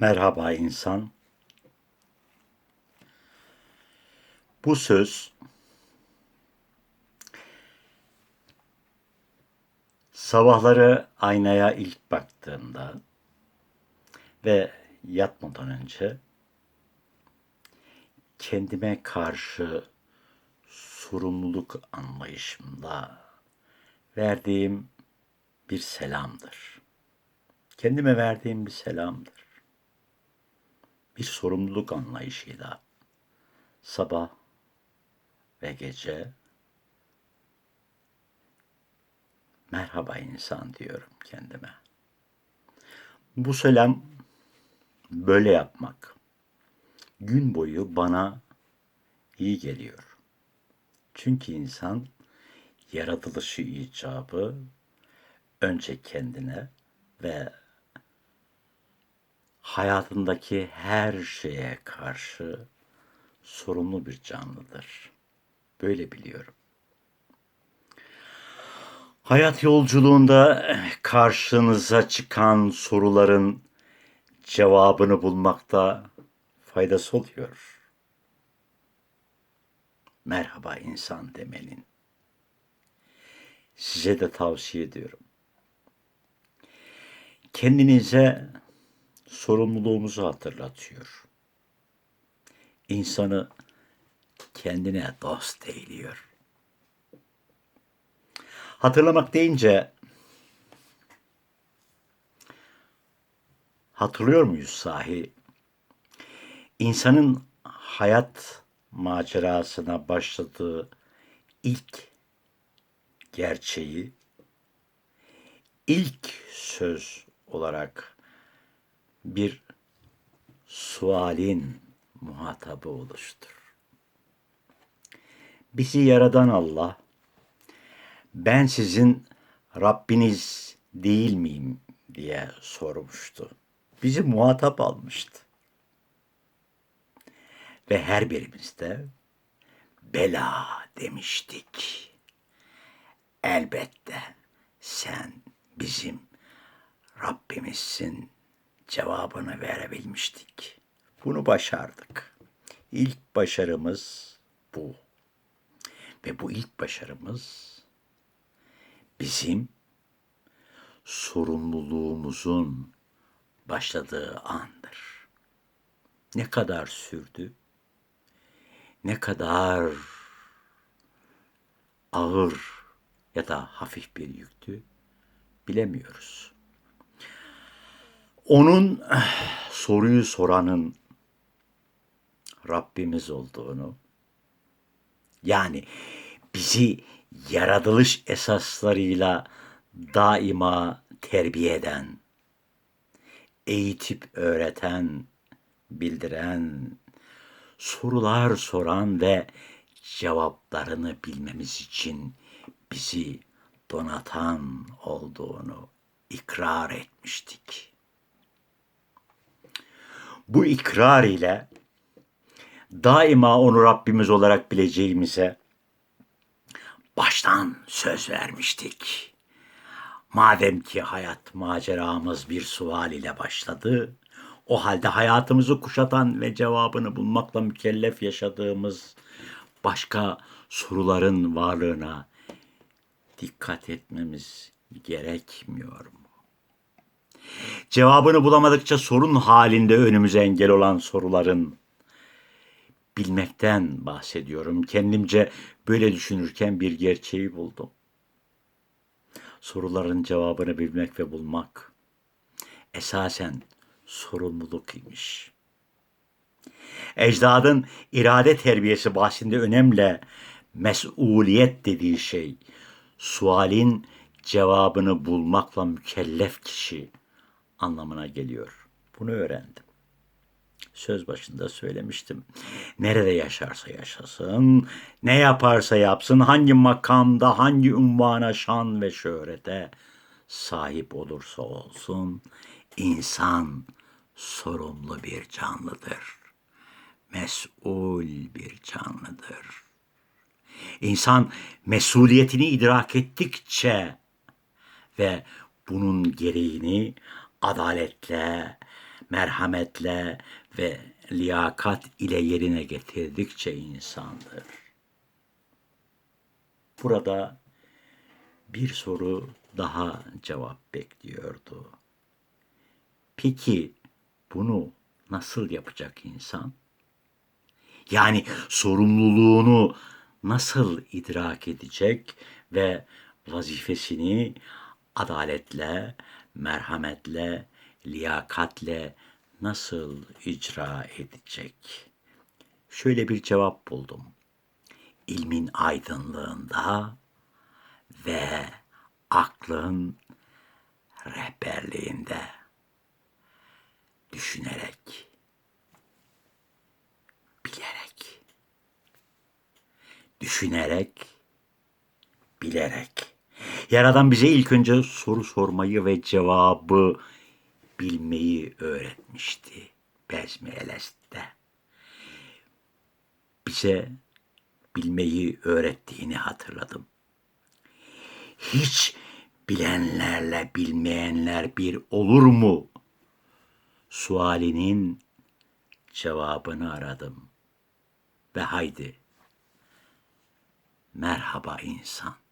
Merhaba insan. Bu söz sabahları aynaya ilk baktığımda ve yatmadan önce kendime karşı sorumluluk anlayışımda verdiğim bir selamdır. Kendime verdiğim bir selamdır bir sorumluluk anlayışıyla sabah ve gece merhaba insan diyorum kendime. Bu selam böyle yapmak gün boyu bana iyi geliyor. Çünkü insan yaratılışı icabı önce kendine ve hayatındaki her şeye karşı sorumlu bir canlıdır. Böyle biliyorum. Hayat yolculuğunda karşınıza çıkan soruların cevabını bulmakta faydası oluyor. Merhaba insan demenin. Size de tavsiye ediyorum. Kendinize sorumluluğumuzu hatırlatıyor. İnsanı kendine dost eyliyor. Hatırlamak deyince hatırlıyor muyuz sahi? İnsanın hayat macerasına başladığı ilk gerçeği ilk söz olarak bir sualin muhatabı oluştur. Bizi yaradan Allah, ben sizin Rabbiniz değil miyim diye sormuştu. Bizi muhatap almıştı. Ve her birimizde bela demiştik. Elbette sen bizim Rabbimizsin cevabını verebilmiştik. Bunu başardık. İlk başarımız bu. Ve bu ilk başarımız bizim sorumluluğumuzun başladığı andır. Ne kadar sürdü? Ne kadar ağır ya da hafif bir yüktü bilemiyoruz onun soruyu soranın Rabbimiz olduğunu yani bizi yaratılış esaslarıyla daima terbiye eden, eğitip öğreten, bildiren, sorular soran ve cevaplarını bilmemiz için bizi donatan olduğunu ikrar etmiştik bu ikrar ile daima onu Rabbimiz olarak bileceğimize baştan söz vermiştik. Madem ki hayat maceramız bir sual ile başladı, o halde hayatımızı kuşatan ve cevabını bulmakla mükellef yaşadığımız başka soruların varlığına dikkat etmemiz gerekmiyor mu? Cevabını bulamadıkça sorun halinde önümüze engel olan soruların bilmekten bahsediyorum. Kendimce böyle düşünürken bir gerçeği buldum. Soruların cevabını bilmek ve bulmak esasen sorumluluk imiş. Ecdadın irade terbiyesi bahsinde önemli mesuliyet dediği şey, sualin cevabını bulmakla mükellef kişi anlamına geliyor. Bunu öğrendim. Söz başında söylemiştim. Nerede yaşarsa yaşasın, ne yaparsa yapsın, hangi makamda, hangi ünvana, şan ve şöhrete sahip olursa olsun, insan sorumlu bir canlıdır. Mesul bir canlıdır. İnsan mesuliyetini idrak ettikçe ve bunun gereğini adaletle, merhametle ve liyakat ile yerine getirdikçe insandır. Burada bir soru daha cevap bekliyordu. Peki bunu nasıl yapacak insan? Yani sorumluluğunu nasıl idrak edecek ve vazifesini adaletle, merhametle, liyakatle nasıl icra edecek? Şöyle bir cevap buldum. İlmin aydınlığında ve aklın rehberliğinde düşünerek, bilerek, düşünerek, bilerek. Yaradan bize ilk önce soru sormayı ve cevabı bilmeyi öğretmişti. Bezmi Eles'te. Bize bilmeyi öğrettiğini hatırladım. Hiç bilenlerle bilmeyenler bir olur mu? Sualinin cevabını aradım. Ve haydi merhaba insan.